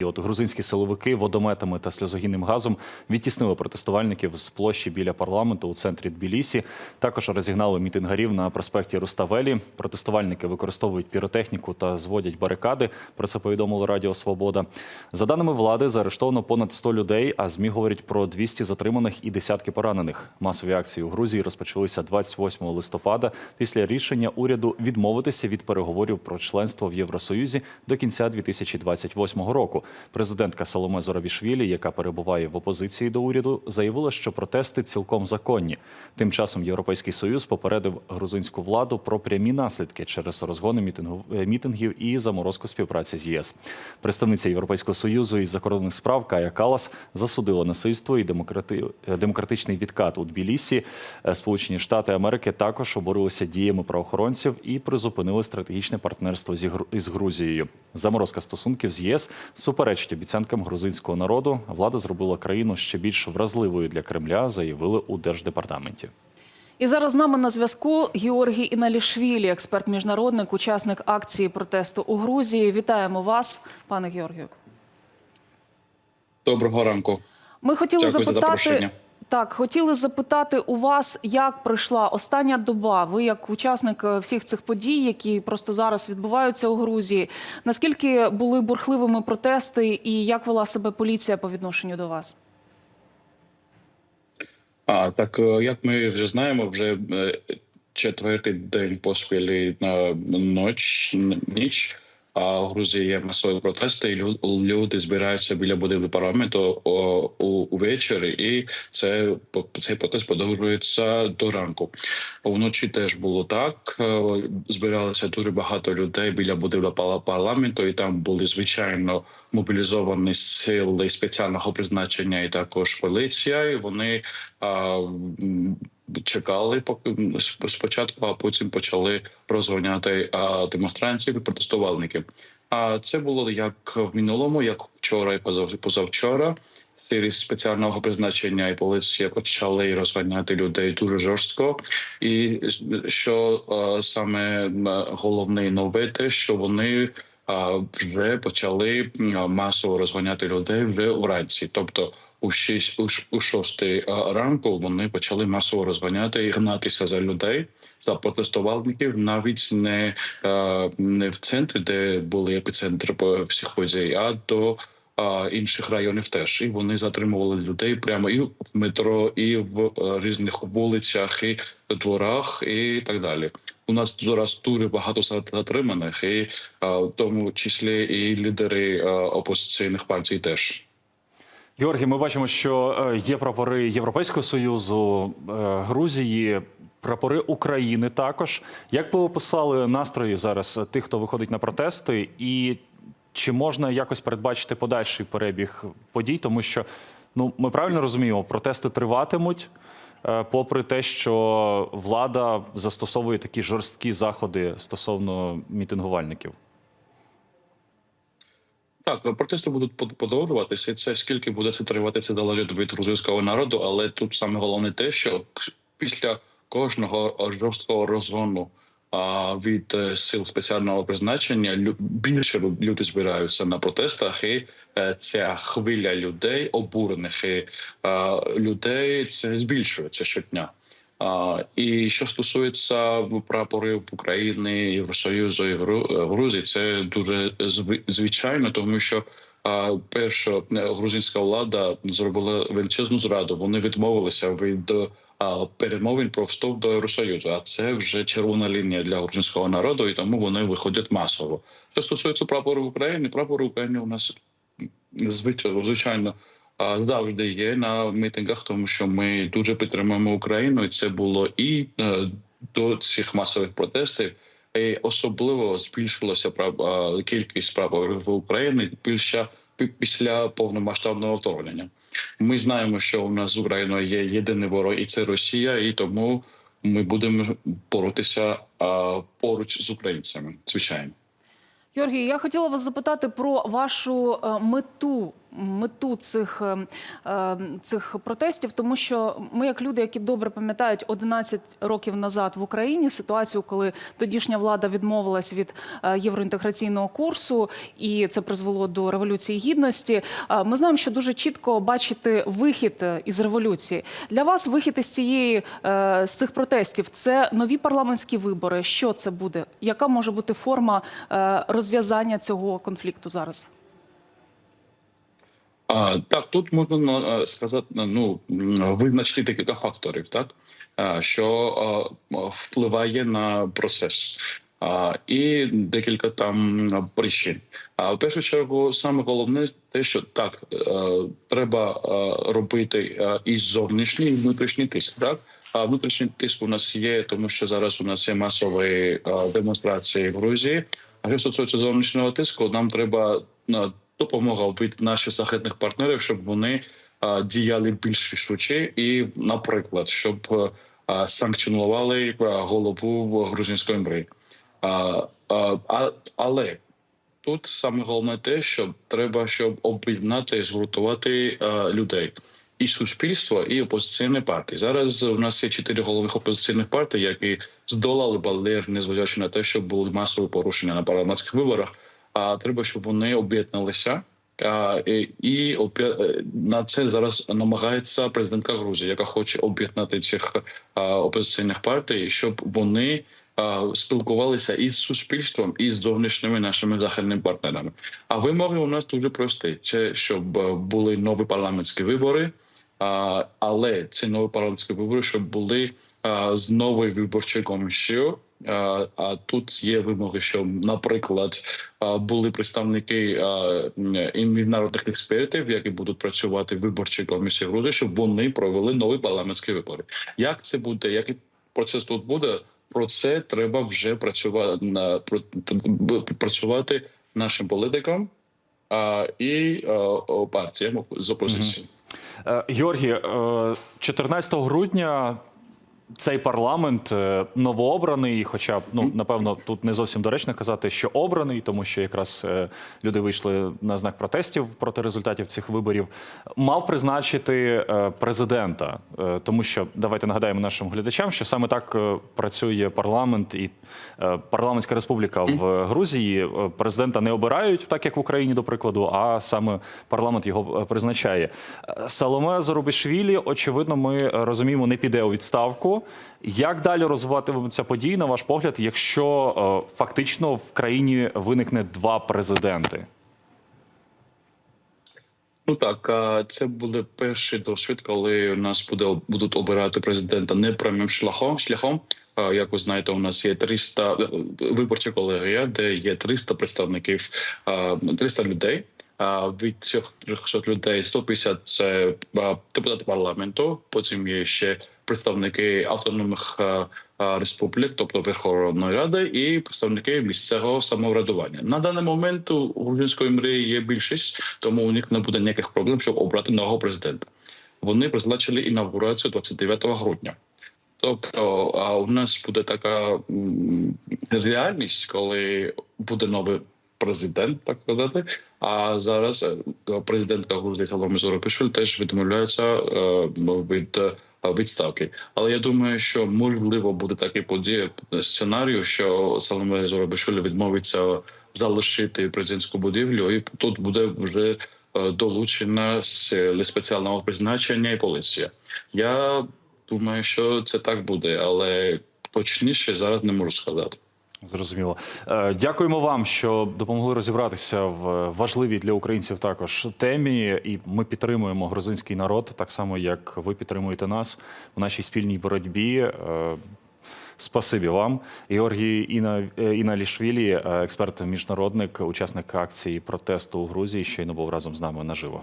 І от грузинські силовики водометами та сльозогінним газом відтіснили протестувальників з площі біля парламенту у центрі Тбілісі. Також розігнали мітингарів на проспекті Руставелі. Протестувальники використовують піротехніку та зводять барикади. Про це повідомило Радіо Свобода. За даними влади, заарештовано понад 100 людей. А змі говорять про 200 затриманих і десятки поранених. Масові акції у Грузії розпочалися 28 листопада після рішення уряду відмовитися від переговорів про членство в Євросоюзі до кінця 2028 року. Президентка Соломе Зорабішвілі, яка перебуває в опозиції до уряду, заявила, що протести цілком законні. Тим часом Європейський союз попередив грузинську владу про прямі наслідки через розгони е, мітингів і заморозку співпраці з ЄС. Представниця Європейського союзу із закордонних справ Кая Калас засудила насильство і демократи... е, демократичний відкат у Тбілісі. Е, Сполучені Штати Америки також обурилися діями правоохоронців і призупинили стратегічне партнерство із Грузією. Заморозка стосунків з ЄС суперечить обіцянкам грузинського народу. Влада зробила країну ще більш вразливою для Кремля, заявили у держдепартаменті. І зараз з нами на зв'язку Георгій Іналішвілі, експерт-міжнародник, учасник акції протесту у Грузії. Вітаємо вас, пане Георгію. Доброго ранку. Ми хотіли Дякую запитати запрошення. Так, хотіли запитати у вас, як пройшла остання доба. Ви як учасник е, всіх цих подій, які просто зараз відбуваються у Грузії. Наскільки були бурхливими протести, і як вела себе поліція по відношенню до вас? А так е, як ми вже знаємо, вже е, четвертий день поспіль на ніч, в Грузії є масові протести, і люди збираються біля будівлі парламенту у увечері, і це цей протест продовжується до ранку. Вночі теж було так. Е, Збиралося дуже багато людей біля будівлі парламенту, і там були звичайно мобілізовані сили спеціального призначення, і також поліція. І вони а, чекали поки спочатку, а потім почали розганяти демонстрантів і протестувальників. А це було як в минулому, як вчора і позав- позавчора. Силі спеціального призначення і поліція почали розганяти людей дуже жорстко. І що саме головне нове, те, що вони вже почали масово розганяти людей вже вранці. Тобто у 6, у, ш- у 6 ранку вони почали масово розганяти і гнатися за людей, за протестувальників, навіть не, е, не в центрі, де були епіцентри всіх подій, а до а, інших районів теж. І вони затримували людей прямо і в метро, і в е, різних вулицях, і дворах, і так далі. У нас зараз дуже багато затриманих, і в тому числі і лідери опозиційних партій теж. Георгій, ми бачимо, що е, є прапори Європейського союзу, е, Грузії, прапори України також. Як би описали настрої зараз тих, хто виходить на протести, і чи можна якось передбачити подальший перебіг подій? Тому що ну ми правильно розуміємо, протести триватимуть, е, попри те, що влада застосовує такі жорсткі заходи стосовно мітингувальників. Так, протести будуть под- продовжуватися. Це скільки буде це тривати, це залежить від грузинського народу. Але тут саме головне те, що після кожного жорсткого розгону від е, сил спеціального призначення більше люди збираються на протестах, і е, ця хвиля людей, обурених людей, це збільшується щодня. І що стосується прапорів України, Євросоюзу і е, Грузії, це дуже звичайно, тому що перша е, грузинська влада зробила величезну зраду. Вони відмовилися від перемовин про вступ до Євросоюзу. А це вже червона лінія для грузинського народу, і тому вони виходять масово. Що стосується прапору України, прапор України у нас звичайно, звичайно завжди є на мітингах, тому що ми дуже підтримуємо Україну, і це було і е, до цих масових протестів. І особливо збільшилася кількість прапорів України більше після повномасштабного вторгнення. Ми знаємо, що у нас з Україною є єдиний ворог, і це Росія, і тому ми будемо боротися поруч з українцями. Звичайно. Георгій, я хотіла вас запитати про вашу е, мету мету цих, е, е, цих протестів, тому що ми, як люди, які добре пам'ятають 11 років назад в Україні ситуацію, коли тодішня влада відмовилась від е, євроінтеграційного курсу, і це призвело до революції гідності. Ми знаємо, що дуже чітко бачити вихід із революції. Для вас вихід із цієї з цих протестів це нові парламентські вибори. Що це буде? Яка може бути форма розв'язання цього конфлікту зараз? Так, тут можна на- е, сказати, ну м, визначити декілька факторів, так що впливає на процес. І декілька там причин. А в першу чергу, саме головне те, що так е, треба е, робити е, і зовнішній, і внутрішній тиск. Так а внутрішній тиск у нас є, тому що зараз у нас є масові е, демонстрації в Грузії. А що стосується зовнішнього тиску, нам треба е, допомога від наших західних партнерів, щоб вони діяли більш рішуче і, наприклад, щоб санкціонували голову грузинської мрії. А, але тут саме головне те, що треба, щоб об'єднати, згуртувати е, людей. І суспільство, і опозиційні партії. Зараз у нас є чотири головних опозиційних партій, які здолали балер, незважаючи на те, що були масові порушення на парламентських виборах. А треба, щоб вони об'єдналися. І, е, на це зараз намагається президентка Грузії, яка хоче об'єднати цих опозиційних партій, щоб вони спілкувалися із суспільством і з зовнішніми нашими західними партнерами. А вимоги у нас дуже прості: це щоб е, були нові парламентські вибори. Але ці нові парламентські вибори, щоб були з новою виборчою комісією. А, тут є вимоги, щоб, наприклад, були представники і міжнародних експертів, які будуть працювати в виборчій комісії Грузії, щоб вони провели нові парламентські вибори. Як це буде? Який процес тут буде? Про це треба вже працювати працювати нашим політикам і партіям з опозиції. Е, Георгій, е, 14 грудня цей парламент е, новообраний, хоча ну напевно тут не зовсім доречно казати, що обраний, тому що якраз е, люди вийшли на знак протестів проти результатів цих виборів. Мав призначити е, президента, тому що давайте нагадаємо нашим глядачам, що саме так працює парламент і парламентська республіка в Грузії. Президента не обирають, так як в Україні, до прикладу, а саме парламент його призначає. Саломе Зарубішвілі, очевидно, ми розуміємо, не піде у відставку. Як далі розвиватимуться події, на ваш погляд, якщо е, фактично в країні виникне два президенти? Ну так, це буде перший досвід, коли у нас буде будуть обирати президента не прямим шляхом. шляхом. Як ви знаєте, у нас є 300 е, виборча колегія, де є 300 представників, а, 300 людей. Від цих 300 людей 150 – це депутати парламенту. Потім є ще представники автономних а, а, республік, тобто Верховної Ради, і представники місцевого самоврядування. На даний момент у грузинської мрії є більшість, тому у них не буде ніяких проблем, щоб обрати нового президента. Вони призначили інавгурацію 29 грудня. Тобто, а у нас буде така реальність, коли буде новий президент, так сказати. А зараз е, президентка Грузії Саломе Зоропишвіль теж відмовляється е, від е, відставки. Але я думаю, що можливо буде такий подія сценарію, що Саломе Зоропишвіль відмовиться залишити президентську будівлю, і тут буде вже е, долучена спеціального призначення і поліція. Я думаю, що це так буде, але точніше зараз не можу сказати. Зрозуміло. Е, Дякуємо вам, що допомогли розібратися в важливій для українців також темі. І ми підтримуємо грузинський народ, так само як ви підтримуєте нас в нашій спільній боротьбі. Е, Спасибі вам, Георгій Іна е, Іналішвілі, е, експерт міжнародник, учасник акції протесту у Грузії, щойно був разом з нами наживо.